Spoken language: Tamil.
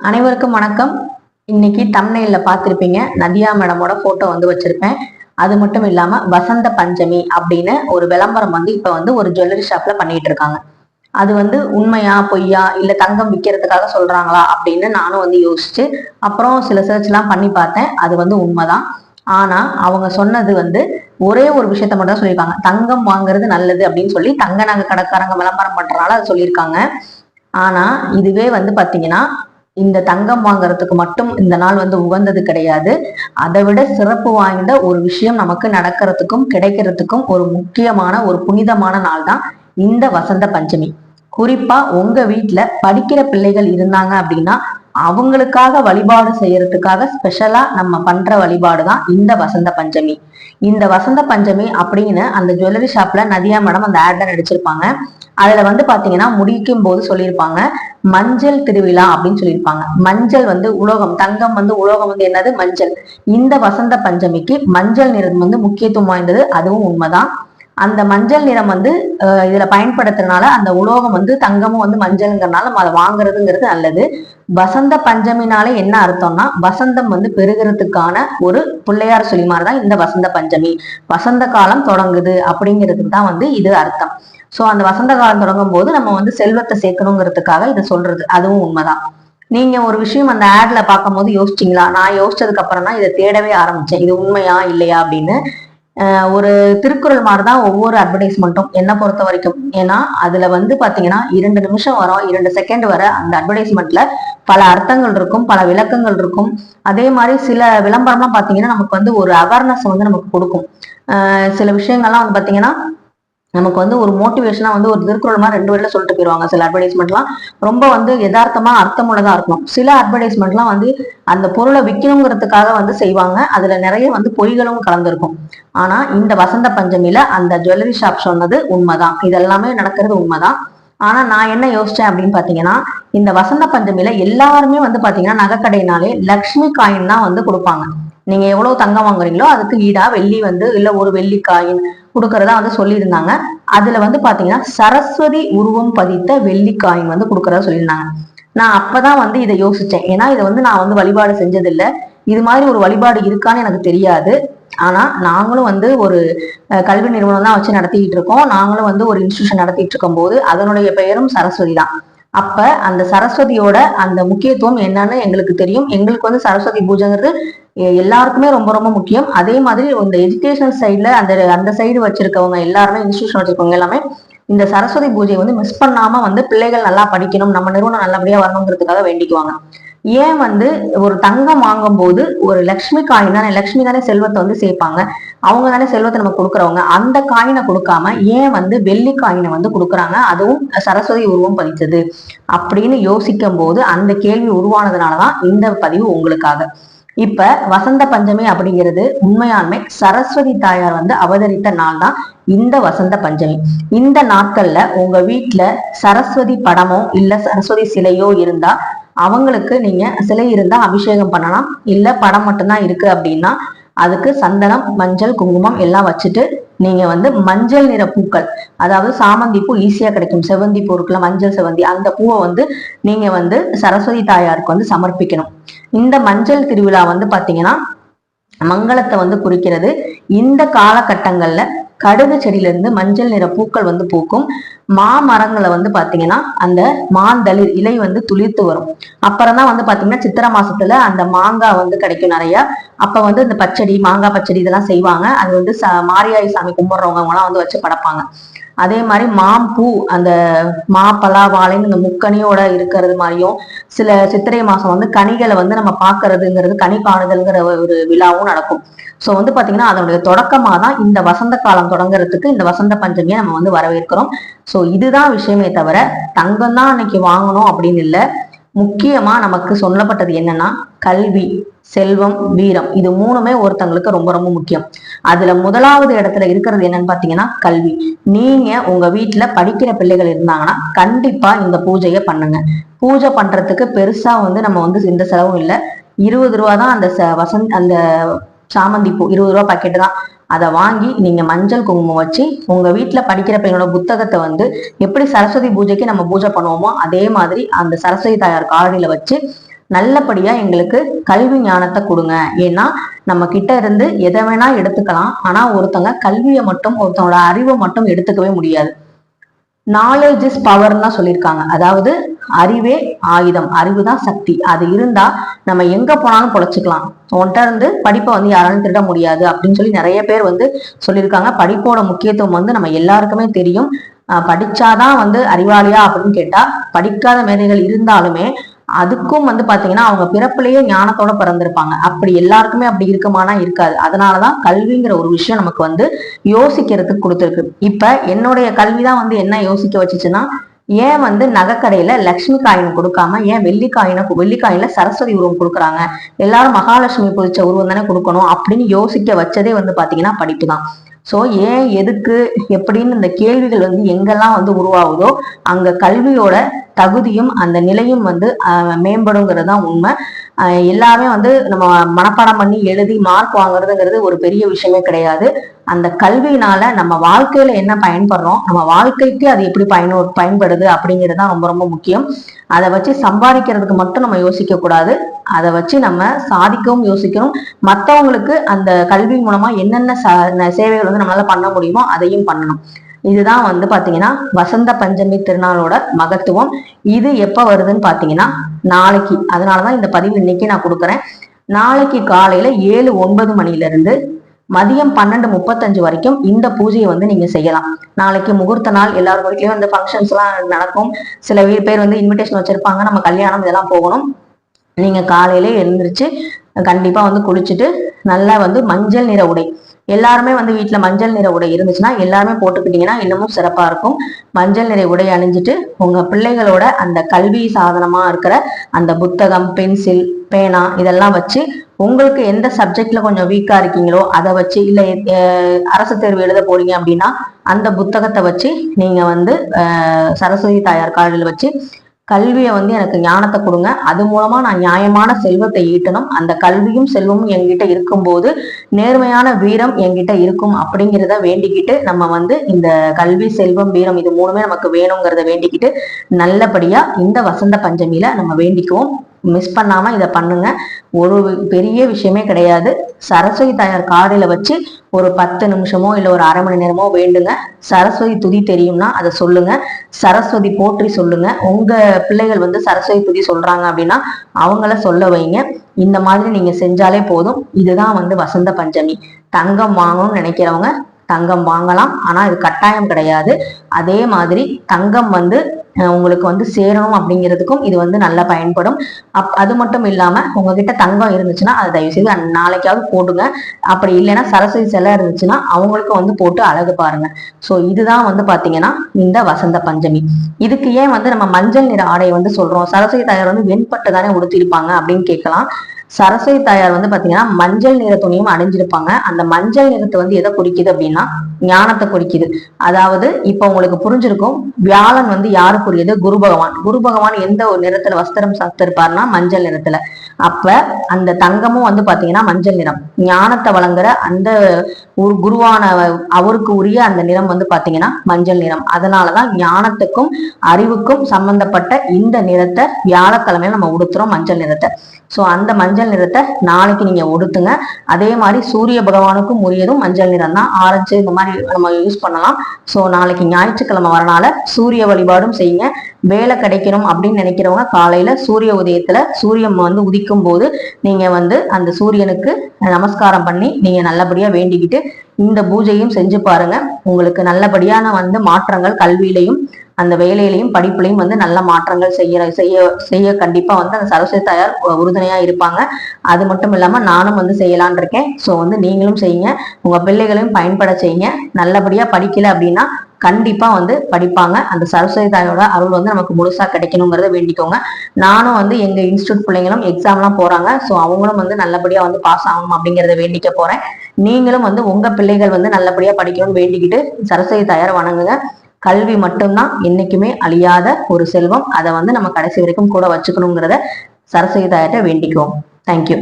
அனைவருக்கும் வணக்கம். இன்னைக்கு தம்னையில பார்த்துருப்பீங்க நதியா மேடமோட போட்டோ வந்து வச்சிருப்பேன். அது மட்டும் இல்லாம வசந்த பஞ்சமி அப்படின்னு ஒரு விளம்பரம் வந்து இப்ப வந்து ஒரு ஜுவல்லரி ஷாப்ல பண்ணிட்டு இருக்காங்க. அது வந்து உண்மையா பொய்யா இல்ல தங்கம் விற்கிறதுக்காக சொல்றாங்களா அப்படின்னு நானும் வந்து யோசிச்சு அப்புறம் சில சர்ச் எல்லாம் பண்ணி பார்த்தேன். அது வந்து உண்மைதான். ஆனா அவங்க சொன்னது வந்து ஒரே ஒரு விஷயத்த மட்டும் தான் சொல்லியிருக்காங்க. தங்கம் வாங்குறது நல்லது அப்படின்னு சொல்லி தங்க நகை கடைக்காரங்க விளம்பரம் பண்றதுனால அது சொல்லியிருக்காங்க. ஆனா இதுவே வந்து பாத்தீங்கன்னா இந்த தங்கம் வாங்குறதுக்கு மட்டும் இந்த நாள் வந்து உகந்தது கிடையாது. அதை விட சிறப்பு வாய்ந்த ஒரு விஷயம் நமக்கு நடக்கிறதுக்கும் கிடைக்கிறதுக்கும் ஒரு முக்கியமான ஒரு புனிதமான நாள் தான் இந்த வசந்த பஞ்சமி. குறிப்பா உங்க வீட்டுல படிக்கிற பிள்ளைகள் இருந்தாங்க அப்படின்னா அவங்களுக்காக வழிபாடு செய்யறதுக்காக ஸ்பெஷலா நம்ம பண்ற வழிபாடு தான் இந்த வசந்த பஞ்சமி. இந்த வசந்த பஞ்சமி அப்படின்னு அந்த ஜுவல்லரி ஷாப்ல நதியா மேடம் அந்த ஆட்ல நடிச்சிருப்பாங்க. அதுல வந்து பாத்தீங்கன்னா முடிக்கும் போது சொல்லியிருப்பாங்க மஞ்சள் திருவிழா அப்படின்னு சொல்லியிருப்பாங்க. மஞ்சள் வந்து உலோகம் தங்கம் வந்து உலோகம் வந்து என்னது? மஞ்சள். இந்த வசந்த பஞ்சமிக்கு மஞ்சள் நிறம் வந்து முக்கியத்துவம் வாய்ந்தது. அதுவும் உண்மைதான். அந்த மஞ்சள் நிறம் வந்து இதுல பயன்படுத்துறதுனால அந்த உலோகம் வந்து தங்கமும் வந்து மஞ்சள்ங்கிறனால நம்ம அதை வாங்குறதுங்கிறது நல்லது. வசந்த பஞ்சமினாலே என்ன அர்த்தம்னா வசந்தம் வந்து பெருகிறதுக்கான ஒரு பிள்ளையார் சொல்லி மாதிரிதான் இந்த வசந்த பஞ்சமி. வசந்த காலம் தொடங்குது அப்படிங்கிறதுக்கு தான் வந்து இது அர்த்தம். சோ அந்த வசந்த காலம் தொடங்கும் போது நம்ம வந்து செல்வத்தை சேர்க்கணுங்கிறதுக்காக இதை சொல்றது. அதுவும் உண்மைதான். நீங்க ஒரு விஷயம் அந்த ஆட்ல பார்க்கும்போது யோசிச்சீங்களா? நான் யோசிச்சதுக்கு அப்புறம் தான் இதை தேடவே ஆரம்பிச்சேன். இது உண்மையா இல்லையா அப்படின்னு. ஒரு திருக்குறள் மாதிரி தான் ஒவ்வொரு அட்வர்டைஸ்மெண்ட்டும் என்னை பொறுத்த வரைக்கும். ஏன்னா அதுல வந்து பாத்தீங்கன்னா இரண்டு நிமிஷம் வரும் இரண்டு செகண்ட் வர அந்த அட்வர்டைஸ்மெண்ட்ல பல அர்த்தங்கள் இருக்கும் பல விளக்கங்கள் இருக்கும். அதே மாதிரி சில விளம்பரம்லாம் பாத்தீங்கன்னா நமக்கு வந்து ஒரு அவேர்னஸ் வந்து நமக்கு கொடுக்கும். சில விஷயங்கள்லாம் வந்து பாத்தீங்கன்னா நமக்கு வந்து ஒரு மோட்டிவேஷனா வந்து ஒரு திருக்குறள் ரெண்டு வரையில சொல்லிட்டு போயிருவாங்க. சில அட்வர்டைஸ்மெண்ட்லாம் ரொம்ப வந்து யதார்த்தமா அர்த்தமுள்ளதா இருக்கும். சில அட்வர்டைஸ்மெண்ட்லாம் வந்து அந்த பொருளை விற்கணுங்கிறதுக்காக வந்து செய்வாங்க. அதுல நிறைய வந்து பொய்களும் கலந்துருக்கும். ஆனா இந்த வசந்த பஞ்சமியில அந்த ஜுவல்லரி ஷாப் சொன்னது உண்மைதான். இதெல்லாமே நடக்கிறது உண்மைதான். ஆனா நான் என்ன யோசிச்சேன் அப்படின்னு பாத்தீங்கன்னா இந்த வசந்த பஞ்சமியில எல்லாருமே வந்து பாத்தீங்கன்னா நகைக்கடைனாலே லக்ஷ்மி காயின் தான் வந்து கொடுப்பாங்க. நீங்க எவ்வளவு தங்கம் வாங்குறீங்களோ அதுக்கு ஈடா வெள்ளி வந்து இல்ல ஒரு வெள்ளி காயின் கொடுக்கறதா வந்து சொல்லியிருந்தாங்க. அதுல வந்து பாத்தீங்கன்னா சரஸ்வதி உருவம் பதித்த வெள்ளி காயின் வந்து கொடுக்கறதா சொல்லியிருந்தாங்க. நான் அப்பதான் வந்து இதை யோசிச்சேன். ஏன்னா இதை வந்து நான் வந்து வழிபாடு செஞ்சதில்லை. இது மாதிரி ஒரு வழிபாடு இருக்கான்னு எனக்கு தெரியாது. ஆனா நாங்களும் வந்து ஒரு கல்வி நிறுவனம் தான் வச்சு நடத்திட்டு இருக்கோம். நாங்களும் வந்து ஒரு இன்ஸ்டியூஷன் நடத்திட்டு இருக்கும் போது அதனுடைய பெயரும் சரஸ்வதி தான். அப்ப அந்த சரஸ்வதியோட அந்த முக்கியத்துவம் என்னன்னு எங்களுக்கு தெரியும். எங்களுக்கு வந்து சரஸ்வதி பூஜைங்கிறது எல்லாருக்குமே ரொம்ப ரொம்ப முக்கியம். அதே மாதிரி இந்த எஜுகேஷன் சைட்ல அந்த அந்த சைடு வச்சிருக்கவங்க எல்லாருமே இன்ஸ்டியூஷன் வச்சிருக்கவங்க எல்லாமே இந்த சரஸ்வதி பூஜையை வந்து மிஸ் பண்ணாம வந்து பிள்ளைகள் நல்லா படிக்கணும் நம்ம நிறுவனம் நல்லபடியா வரணுங்கிறதுக்காக வேண்டிக்குவாங்க. ஏன் வந்து ஒரு தங்கம் வாங்கும் போது ஒரு லக்ஷ்மி காயின் தானே லக்ஷ்மி தானே செல்வத்தை வந்து சேர்ப்பாங்க. அவங்க தானே செல்வத்தை நம்ம கொடுக்குறவங்க. அந்த காயினை கொடுக்காம ஏன் வந்து வெள்ளி காயினை வந்து கொடுக்குறாங்க? அதுவும் சரஸ்வதி உருவம் பதித்தது. அப்படின்னு யோசிக்கும் போது அந்த கேள்வி உருவானதுனாலதான் இந்த பதிவு உங்களுக்காக. இப்ப வசந்த பஞ்சமி அப்படிங்கிறது உண்மையாண்மை சரஸ்வதி தாயார் வந்து அவதரித்த நாள் தான் இந்த வசந்த பஞ்சமி. இந்த நாட்கள்ல உங்க வீட்டுல சரஸ்வதி படமோ இல்ல சரஸ்வதி சிலையோ இருந்தா அவங்களுக்கு நீங்க சிலை இருந்தா அபிஷேகம் பண்ணலாம். இல்ல படம் மட்டும்தான் இருக்கு அப்படின்னா அதுக்கு சந்தனம் மஞ்சள் குங்குமம் எல்லாம் வச்சுட்டு நீங்க வந்து மஞ்சள் நிற பூக்கள் அதாவது சாமந்தி பூ ஈஸியா கிடைக்கும். செவந்தி பூ இருக்குல்ல மஞ்சள் செவந்தி அந்த பூவை வந்து நீங்க வந்து சரஸ்வதி தாயாருக்கு வந்து சமர்ப்பிக்கணும். இந்த மஞ்சள் திருவிழா வந்து பாத்தீங்கன்னா மங்களத்தை வந்து குறிக்கிறது. இந்த காலகட்டங்கள்ல கடுகு செடியில இருந்து மஞ்சள் நிற பூக்கள் வந்து பூக்கும். மாமரங்களை வந்து பார்த்தீங்கன்னா அந்த மாந்தளிர் இலை வந்து துளிர்த்து வரும். அப்புறம் தான் வந்து பார்த்தீங்கன்னா சித்திரை மாசத்துல அந்த மாங்காய் வந்து கிடைக்கும் நிறைய. அப்போ வந்து இந்த பச்சடி மாங்காய் பச்சடி இதெல்லாம் செய்வாங்க. அது வந்து ச மாரியாயி சாமி கும்பிட்றவங்கலாம் வந்து வச்சு படைப்பாங்க. அதே மாதிரி மாம்பூ அந்த மா பலா வாழைன்னு இந்த முக்கனியோட இருக்கிறது மாதிரியும் சில சித்திரை மாசம் வந்து கனிகளை வந்து நம்ம பாக்குறதுங்கிறது கனி காணுதல்ங்கிற ஒரு விழாவும் நடக்கும். சோ வந்து பாத்தீங்கன்னா அதனுடைய தொடக்கமா தான் இந்த வசந்த காலம் தொடங்குறதுக்கு இந்த வசந்த பஞ்சமியை நம்ம வந்து வரவேற்கிறோம். சோ இதுதான் விஷயமே தவிர தங்கம் தான் அன்னைக்கு வாங்கணும் அப்படின்னு இல்லை. முக்கியமா நமக்கு சொல்லப்பட்டது என்னன்னா கல்வி செல்வம் வீரம். இது மூணுமே ஒருத்தங்களுக்கு ரொம்ப ரொம்ப முக்கியம். அதுல முதலாவது இடத்துல இருக்கிறது என்னன்னு பாத்தீங்கன்னா கல்வி. நீங்க உங்க வீட்டுல படிக்கிற பிள்ளைகள் இருந்தாங்கன்னா கண்டிப்பா இந்த பூஜையை பண்ணுங்க. பூஜை பண்றதுக்கு பெருசா வந்து நம்ம வந்து எந்த செலவும் இல்லை. இருபது ரூபா தான் அந்த ச- வசந்த் அந்த சாமந்தி பூ இருபது ரூபா பாக்கெட் தான். அதை வாங்கி நீங்க மஞ்சள் குங்குமம் வச்சு உங்க வீட்டுல படிக்கிற பிள்ளைங்களோட புத்தகத்தை வந்து எப்படி சரஸ்வதி பூஜைக்கு நம்ம பூஜை பண்ணுவோமோ அதே மாதிரி அந்த சரஸ்வதி தாயார் காலடியில வச்சு நல்லபடியா எங்களுக்கு கல்வி ஞானத்தை கொடுங்க. ஏன்னா நம்ம கிட்ட இருந்து எதை வேணா எடுத்துக்கலாம். ஆனா ஒருத்தவங்க கல்வியை மட்டும் ஒருத்தவங்களோட அறிவை மட்டும் எடுத்துக்கவே முடியாது. நாலேஜ் இஸ் பவர்னு தான் சொல்லியிருக்காங்க. அதாவது அறிவே ஆயுதம். அறிவு தான் சக்தி. அது இருந்தா நம்ம எங்க போனாலும் பொழைச்சிக்கலாம். உன்கிட்ட இருந்து படிப்பை வந்து யாராலும் திருட முடியாது அப்படின்னு சொல்லி நிறைய பேர் வந்து சொல்லியிருக்காங்க. படிப்போட முக்கியத்துவம் வந்து நம்ம எல்லாருக்குமே தெரியும். படிச்சாதான் வந்து அறிவாளியா அப்படின்னு கேட்டா படிக்காத மேதைகள் இருந்தாலுமே அதுக்கும் வந்து பாத்தீங்கன்னா அவங்க பிறப்புலயே ஞானத்தோட பிறந்திருப்பாங்க. அப்படி எல்லாருக்குமே அப்படி இருக்குமானா இருக்காது. அதனாலதான் கல்விங்கிற ஒரு விஷயம் நமக்கு வந்து யோசிக்கிறதுக்கு கொடுத்துருக்கு. இப்ப என்னுடைய கல்விதான் வந்து என்ன யோசிக்க வச்சுச்சுன்னா ஏன் வந்து நகைக்கடையில லக்ஷ்மி காயின் கொடுக்காம ஏன் வெள்ளி காயினை வெள்ளி காயின்ல சரஸ்வதி உருவம் கொடுக்குறாங்க? எல்லாரும் மகாலட்சுமி பொதிச்ச உருவம் தானே கொடுக்கணும் அப்படின்னு யோசிக்க வச்சதே வந்து பாத்தீங்கன்னா படிப்பு தான். ஸோ ஏன் எதுக்கு எப்படின்னு இந்த கேள்விகள் வந்து எங்கெல்லாம் வந்து உருவாகுதோ அங்க கல்வியோட தகுதியும் அந்த நிலையும் வந்து மேம்படுங்கிறது தான் உண்மை. எல்லாமே வந்து நம்ம மனப்பாடம் பண்ணி எழுதி மார்க் வாங்குறதுங்கிறது ஒரு பெரிய விஷயமே கிடையாது. அந்த கல்வியினால நம்ம வாழ்க்கையில என்ன பயன்படுறோம் நம்ம வாழ்க்கைக்கு அது எப்படி பயனோ பயன்படுது அப்படிங்கிறது தான் ரொம்ப ரொம்ப முக்கியம். அதை வச்சு சம்பாதிக்கிறதுக்கு மட்டும் நம்ம யோசிக்க கூடாது. அதை வச்சு நம்ம சாதிக்கவும் யோசிக்கணும். மற்றவங்களுக்கு அந்த கல்வி மூலமா என்னென்ன சேவைகள் வந்து நம்மளால பண்ண முடியுமோ அதையும் பண்ணணும். இதுதான் வந்து பாத்தீங்கன்னா வசந்த பஞ்சமி திருநாளோட மகத்துவம். இது எப்ப வருதுன்னு பாத்தீங்கன்னா நாளைக்கு. அதனாலதான் இந்த பதிவு இன்னைக்கு நான் கொடுக்குறேன். நாளைக்கு காலையில ஏழு ஒன்பது மணில இருந்து மதியம் பன்னெண்டு முப்பத்தஞ்சு வரைக்கும் இந்த பூஜையை வந்து நீங்க செய்யலாம். நாளைக்கு முகூர்த்த நாள் எல்லாரும் வீட்லயும் வந்து ஃபங்க்ஷன்ஸ் எல்லாம் நடக்கும். சில பேர் வந்து இன்விடேஷன் வச்சிருப்பாங்க. நம்ம கல்யாணம் இதெல்லாம் போகணும். நீங்க காலையில எழுந்திரிச்சு கண்டிப்பா வந்து குளிச்சுட்டு நல்லா வந்து மஞ்சள் நிற உடை எல்லாருமே வந்து வீட்டில் மஞ்சள் நிற உடை இருந்துச்சுன்னா எல்லாருமே போட்டுக்கிட்டீங்கன்னா இன்னமும் சிறப்பா இருக்கும். மஞ்சள் நிற உடை அணிஞ்சிட்டு உங்க பிள்ளைகளோட அந்த கல்வி சாதனமா இருக்கிற அந்த புத்தகம் பென்சில் பேனா இதெல்லாம் வச்சு உங்களுக்கு எந்த சப்ஜெக்ட்ல கொஞ்சம் வீக்கா இருக்கீங்களோ அதை வச்சு இல்ல அரசு தேர்வு எழுத போறீங்க அப்படின்னா அந்த புத்தகத்தை வச்சு நீங்க வந்து சரஸ்வதி தாயார் காலில் வச்சு கல்வியை வந்து எனக்கு ஞானத்தை கொடுங்க. அது மூலமா நான் நியாயமான செல்வத்தை ஈட்டணும். அந்த கல்வியும் செல்வமும் எங்கிட்ட இருக்கும்போது நேர்மையான வீரம் எங்கிட்ட இருக்கும் அப்படிங்கிறத வேண்டிக்கிட்டு நம்ம வந்து இந்த கல்வி செல்வம் வீரம் இது மூணுமே நமக்கு வேணுங்கிறத வேண்டிக்கிட்டு நல்லபடியா இந்த வசந்த பஞ்சமியில நம்ம வேண்டிக்குவோம். மிஸ் பண்ணாம இதை பண்ணுங்க. ஒரு பெரிய விஷயமே கிடையாது. சரஸ்வதி தாயார் காடையில வச்சு ஒரு பத்து நிமிஷமோ இல்லை ஒரு அரை மணி நேரமோ வேண்டுங்க. சரஸ்வதி துதி தெரியும்னா அதை சொல்லுங்க. சரஸ்வதி போற்றி சொல்லுங்க. உங்க பிள்ளைகள் வந்து சரஸ்வதி துதி சொல்றாங்க அப்படின்னா அவங்கள சொல்ல வைங்க. இந்த மாதிரி நீங்க செஞ்சாலே போதும். இதுதான் வந்து வசந்த பஞ்சமி. தங்கம் வாங்கணும்னு நினைக்கிறவங்க தங்கம் வாங்கலாம். ஆனா இது கட்டாயம் கிடையாது. அதே மாதிரி தங்கம் வந்து உங்களுக்கு வந்து சேரணும் அப்படிங்கிறதுக்கும் இது வந்து நல்லா பயன்படும். அப் அது மட்டும் இல்லாம உங்ககிட்ட தங்கம் இருந்துச்சுன்னா அதை தயவு செய்து நாளைக்காவது போடுங்க. அப்படி இல்லைன்னா சரஸ்வதி சிலை இருந்துச்சுன்னா அவங்களுக்கும் வந்து போட்டு அழகு பாருங்க. ஸோ இதுதான் வந்து பாத்தீங்கன்னா இந்த வசந்த பஞ்சமி. இதுக்கு ஏன் வந்து நம்ம மஞ்சள் நிற ஆடையை வந்து சொல்றோம்? சரஸ்வதி தாயார் வந்து வெண்பட்டு தானே உடுத்திருப்பாங்க அப்படின்னு கேட்கலாம். சரஸ்வதி தாயார் வந்து பாத்தீங்கன்னா மஞ்சள் நிற துணியும் அணிஞ்சிருப்பாங்க. அந்த மஞ்சள் நிறத்தை வந்து எதை குறிக்குது அப்படின்னா ஞானத்தை குறிக்குது. அதாவது இப்ப உங்களுக்கு புரிஞ்சிருக்கும் வியாழன் வந்து யாருக்குரியது குரு பகவான். குரு பகவான் எந்த ஒரு நிறத்துல வஸ்திரம் சாத்திருப்பாருன்னா மஞ்சள் நிறத்துல. அப்ப அந்த தங்கமும் வந்து பாத்தீங்கன்னா மஞ்சள் நிறம். ஞானத்தை வழங்குற அந்த ஒரு குருவான அவருக்கு உரிய அந்த நிறம் வந்து பாத்தீங்கன்னா மஞ்சள் நிறம். அதனாலதான் ஞானத்துக்கும் அறிவுக்கும் சம்பந்தப்பட்ட இந்த நிறத்தை வியாழக்கிழமையில நம்ம உடுத்துறோம் மஞ்சள் நிறத்தை. சோ அந்த மஞ்சள் நிறத்தை நாளைக்கு நீங்க உடுத்துங்க. அதே மாதிரி சூரிய பகவானுக்கும் உரியதும் மஞ்சள் நிறம் தான். ஆரஞ்சு இந்த மாதிரி நம்ம யூஸ் பண்ணலாம். சோ நாளைக்கு ஞாயிற்றுக்கிழமை வரனால சூரிய வழிபாடும் செய்யுங்க. வேலை கிடைக்கணும் அப்படின்னு நினைக்கிறவங்க காலையில சூரிய உதயத்துல சூரியன் வந்து உதிக்கும் போது நீங்க வந்து அந்த சூரியனுக்கு நமஸ்காரம் பண்ணி நீங்க நல்லபடியா வேண்டிக்கிட்டு இந்த பூஜையும் செஞ்சு பாருங்க. உங்களுக்கு நல்லபடியான வந்து மாற்றங்கள் கல்வியிலையும் அந்த வேலையிலையும் படிப்புலையும் வந்து நல்ல மாற்றங்கள் செய்ய செய்ய செய்ய கண்டிப்பா வந்து அந்த சரஸ்வதி தாயார் உறுதுணையா இருப்பாங்க. அது மட்டும் இல்லாம நானும் வந்து செய்யலான் இருக்கேன். ஸோ வந்து நீங்களும் செய்யுங்க. உங்க பிள்ளைகளையும் பயன்பட செய்யுங்க. நல்லபடியா படிக்கல அப்படின்னா கண்டிப்பா வந்து படிப்பாங்க. அந்த சரஸ்வதி தாயோட அருள் வந்து நமக்கு முழுசா கிடைக்கணுங்கிறத வேண்டிக்கோங்க. நானும் வந்து எங்க இன்ஸ்டியூட் பிள்ளைங்களும் எக்ஸாம்லாம் போறாங்க. ஸோ அவங்களும் வந்து நல்லபடியா வந்து பாஸ் ஆகணும் அப்படிங்கிறத வேண்டிக்க போறேன். நீங்களும் வந்து உங்க பிள்ளைகள் வந்து நல்லபடியா படிக்கணும்னு வேண்டிக்கிட்டு சரஸ்வதி தாயார் வணங்குங்க. கல்வி மட்டும்தான் என்னைக்குமே அழியாத ஒரு செல்வம். அதை வந்து நம்ம கடைசி வரைக்கும் கூட வச்சுக்கணுங்கிறத சரஸ்வதி தாயிட்ட வேண்டிக்குவோம். தேங்க்யூ